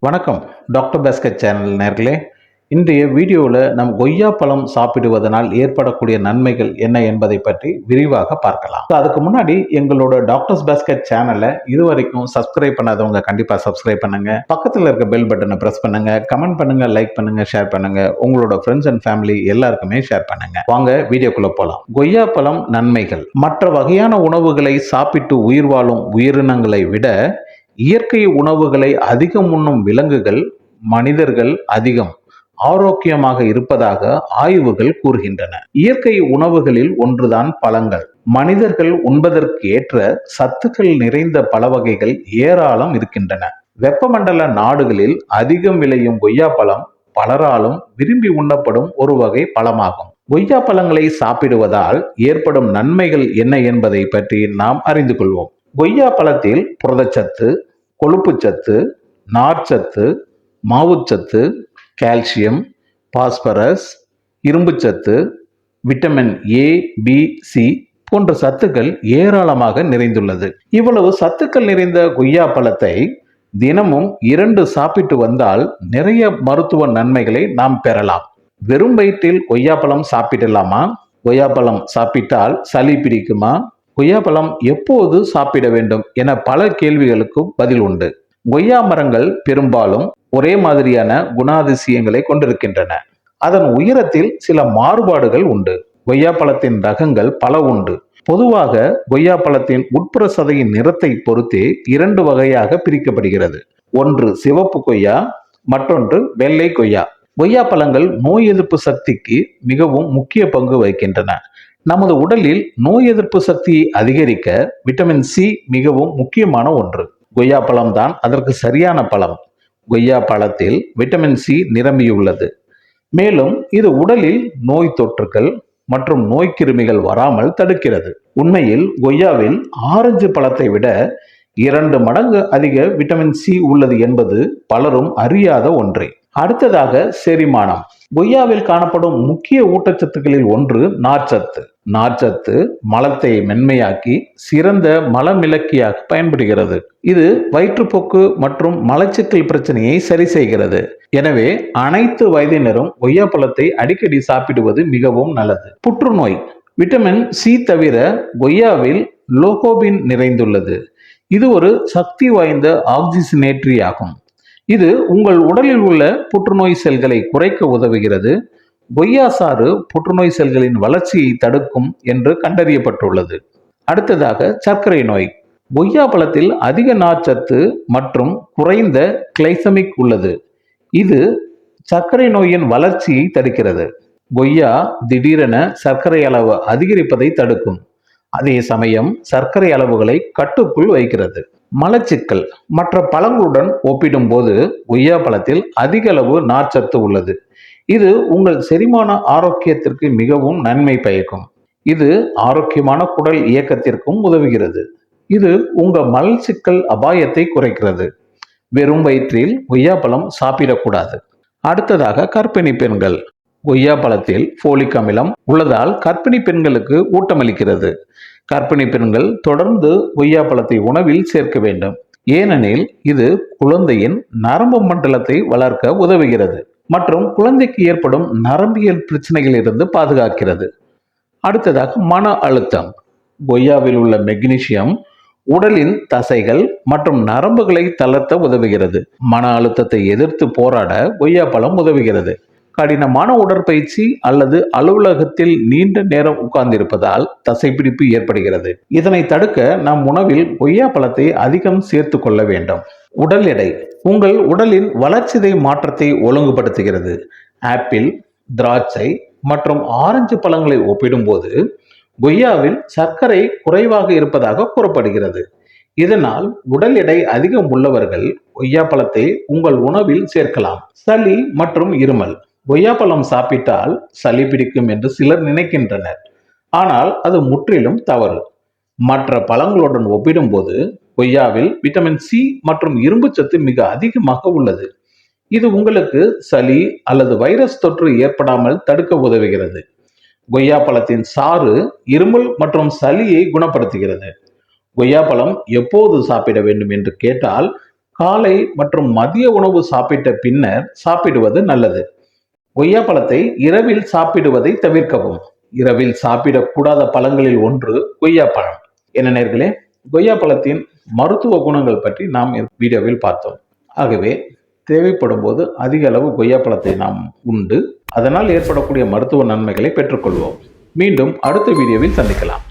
வணக்கம். Doctor Bhaskar channel நேர்களே. இன்றைய வீடியோவில் நம் கொய்யா பழம் சாப்பிடுவதனால் ஏற்படக்கூடிய நன்மைகள் என்ன என்பதை பற்றி விரிவாக பார்க்கலாம். அதுக்கு முன்னாடி எங்களோட டாக்டர்ஸ் பாஸ்கட் சேனலை இதுவரைக்கும் சப்ஸ்கிரைப் பண்ணாதவங்க கண்டிப்பாக சப்ஸ்கிரைப் பண்ணுங்க. பக்கத்தில் இருக்க பெல் பட்டனை ப்ரெஸ் பண்ணுங்க. கமெண்ட் பண்ணுங்க லைக் பண்ணுங்க ஷேர் பண்ணுங்க. உங்களோட ஃப்ரெண்ட்ஸ் அண்ட் ஃபேமிலி எல்லாருக்குமே ஷேர் பண்ணுங்க. வாங்க வீடியோக்குள்ள போகலாம் கொய்யா பழம் நன்மைகள். மற்ற வகையான உணவுகளை சாப்பிட்டு உயிர் வாழும் உயிரினங்களை விட இயற்கை உணவுகளை அதிகம் உண்ணும் விலங்குகள் மனிதர்கள் அதிகம். ஆரோக்கியமாக இருப்பதாக ஆய்வுகள் கூறுகின்றன. இயற்கை உணவுகளில் ஒன்றுதான் பழங்கள். மனிதர்கள் உண்பதற்கு ஏற்ற சத்துக்கள் நிறைந்த பல வகைகள் ஏராளம் இருக்கின்றன. வெப்பமண்டல நாடுகளில் அதிகம் விளையும் கொய்யாப்பழம் பலராலும் விரும்பி உண்ணப்படும் ஒரு வகை பழமாகும். கொய்யா பழங்களை சாப்பிடுவதால் ஏற்படும் நன்மைகள் என்ன என்பதை பற்றி நாம் அறிந்து கொள்வோம். கொய்யா பழத்தில் புரதச்சத்து கொழுப்புச்சத்து நார்ச்சத்து மாவுச்சத்து கால்சியம் பாஸ்பரஸ் இரும்புச்சத்து விட்டமின் ஏ பி சி போன்ற சத்துக்கள் ஏராளமாக நிறைந்துள்ளது. இவ்வளவு சத்துக்கள் நிறைந்த கொய்யா பழத்தை தினமும் இரண்டு சாப்பிட்டு வந்தால் நிறைய மருத்துவ நன்மைகளை நாம் பெறலாம். வெறும் வயிற்றில் கொய்யாப்பழம் சாப்பிடலாமா? கொய்யாப்பழம் சாப்பிட்டால் சளி பிடிக்குமா? கொய்யாப்பழம் எப்போது சாப்பிட வேண்டும் என பல கேள்விகளுக்கும் பதில் உண்டு. கொய்யா மரங்கள் பெரும்பாலும் ஒரே மாதிரியான குணாதிசயங்களை கொண்டிருக்கின்றன. அதன் உயரத்தில் சில மாறுபாடுகள் உண்டு. கொய்யாப்பழத்தின் ரகங்கள் பல உண்டு. பொதுவாக கொய்யாப்பழத்தின் உட்புற சதையின் நிறத்தை பொறுத்தே இரண்டு வகையாக பிரிக்கப்படுகிறது. ஒன்று சிவப்பு கொய்யா மற்றொன்று வெள்ளை கொய்யா. கொய்யா பழங்கள் நோய் எதிர்ப்பு சக்திக்கு மிகவும் முக்கிய பங்கு வகிக்கின்றன. நமது உடலில் நோய் எதிர்ப்பு சக்தியை அதிகரிக்க விட்டமின் சி மிகவும் முக்கியமான ஒன்று. கொய்யா பழம் தான். அதற்கு சரியான பழம். கொய்யா பழத்தில் விட்டமின் சி நிரம்பியுள்ளது. மேலும் இது உடலில் நோய் தொற்றுகள் மற்றும் நோய்க்கிருமிகள் வராமல் தடுக்கிறது. உண்மையில் கொய்யாவில் ஆரஞ்சு பழத்தை விட இரண்டு மடங்கு அதிக விட்டமின் சி உள்ளது என்பது பலரும் அறியாத ஒன்றே. அடுத்ததாக செரிமானம். கொய்யாவில் காணப்படும் முக்கிய ஊட்டச்சத்துக்களில் ஒன்று நார்ச்சத்து. நார்ச்சத்து மலத்தை மென்மையாக்கி சிறந்த மலமிளக்கியாக பயன்படுகிறது. இது வயிற்றுப்போக்கு மற்றும் மலச்சிக்கல் பிரச்சனையை சரி செய்கிறது. எனவே அனைத்து வயதினரும் கொய்யா பழத்தை அடிக்கடி சாப்பிடுவது மிகவும் நல்லது. புற்றுநோய். விட்டமின் சி தவிர கொய்யாவில் லோகோபின் நிறைந்துள்ளது. இது ஒரு சக்தி வாய்ந்த ஆக்சிஜனேற்றி ஆகும் இது உங்கள் உடலில் உள்ள புற்றுநோய் செல்களை குறைக்க உதவுகிறது. கொய்யா சாறு புற்றுநோய் செல்களின் வளர்ச்சியை தடுக்கும் என்று கண்டறியப்பட்டுள்ளது. அடுத்ததாக சர்க்கரை நோய். கொய்யா பழத்தில் அதிக நார்ச்சத்து மற்றும் குறைந்த கிளைசமிக் உள்ளது. இது சர்க்கரை நோயின் வளர்ச்சியை தடுக்கிறது. கொய்யா திடீரென சர்க்கரை அளவு அதிகரிப்பதை தடுக்கும். அதே சமயம் சர்க்கரை அளவுகளை கட்டுக்குள் வைக்கிறது. மலச்சிக்கல். மற்ற பழங்களுடன் ஒப்பிடும்போது கொய்யா பழத்தில் அதிக அளவு நார்ச்சத்து உள்ளது. இது உங்கள் செரிமான ஆரோக்கியத்திற்கு மிகவும் நன்மை பயக்கும். இது ஆரோக்கியமான குடல் இயக்கத்திற்கும் உதவுகிறது. இது உங்க மலச்சிக்கல் அபாயத்தை குறைக்கிறது. வெறும் வயிற்றில் கொய்யாப்பழம் சாப்பிடக்கூடாது. அடுத்ததாக கர்ப்பிணி பெண்கள். கொய்யா பழத்தில் ஃபோலிக் அமிலம் உள்ளதால் கர்ப்பிணி பெண்களுக்கு ஊட்டமளிக்கிறது. கர்ப்பிணி பெண்கள் தொடர்ந்து கொய்யா பழத்தை உணவில் சேர்க்க வேண்டும். ஏனெனில் இது குழந்தையின் நரம்பு மண்டலத்தை வளர்க்க உதவுகிறது. மற்றும் குழந்தைக்கு ஏற்படும் நரம்பியல் பிரச்சனைகளிலிருந்து பாதுகாக்கிறது. அடுத்ததாக மன அழுத்தம். கொய்யாவில் உள்ள மெக்னீசியம் உடலின் தசைகள் மற்றும் நரம்புகளை தளர்த்த உதவுகிறது. மன அழுத்தத்தை எதிர்த்து போராட கொய்யா பழம் உதவுகிறது. கடினமான உடற்பயிற்சி அல்லது அலுவலகத்தில் நீண்ட நேரம் உட்கார்ந்திருப்பதால் தசைப்பிடிப்பு ஏற்படுகிறது. இதனை தடுக்க நம் உணவில் கொய்யா பழத்தை அதிகம் சேர்த்து கொள்ள வேண்டும். உடல் எடை உங்கள் உடலின் வளர்ச்சிதை மாற்றத்தை ஒழுங்குபடுத்துகிறது. ஆப்பிள் திராட்சை மற்றும் ஆரஞ்சு பழங்களை ஒப்பிடும்போது கொய்யாவில் சர்க்கரை குறைவாக இருப்பதாக கூறப்படுகிறது. இதனால் உடல் எடை அதிகம் உள்ளவர்கள் கொய்யா பழத்தை உங்கள் உணவில் சேர்க்கலாம். சளி மற்றும் இருமல். கொய்யாப்பழம் சாப்பிட்டால் சளி பிடிக்கும் என்று சிலர் நினைக்கின்றனர். ஆனால் அது முற்றிலும் தவறு. மற்ற பழங்களுடன் ஒப்பிடும்போது கொய்யாவில் விட்டமின் சி மற்றும் இரும்புச்சத்து மிக அதிகமாக உள்ளது. இது உங்களுக்கு சளி அல்லது வைரஸ் தொற்று ஏற்படாமல் தடுக்க உதவுகிறது. கொய்யா பழத்தின் சாறு இருமல் மற்றும் சளியை குணப்படுத்துகிறது. கொய்யா பழம் எப்போது சாப்பிட வேண்டும் என்று கேட்டால் காலை மற்றும் மதிய உணவு சாப்பிட்ட பின்னர் சாப்பிடுவது நல்லது. கொய்யா பழத்தை இரவில் சாப்பிடுவதை தவிர்க்கவும். இரவில் சாப்பிடக்கூடாத பழங்களில் ஒன்று கொய்யா பழம். என்ன நேர்களே? கொய்யா பழத்தின் மருத்துவ குணங்கள் பற்றி நாம் வீடியோவில் பார்த்தோம். ஆகவே தேவைப்படும் போது அதிக அளவு கொய்யா பழத்தை நாம் உண்டு. அதனால் ஏற்படக்கூடிய மருத்துவ நன்மைகளை பெற்றுக்கொள்வோம். மீண்டும் அடுத்த வீடியோவில் சந்திக்கலாம்.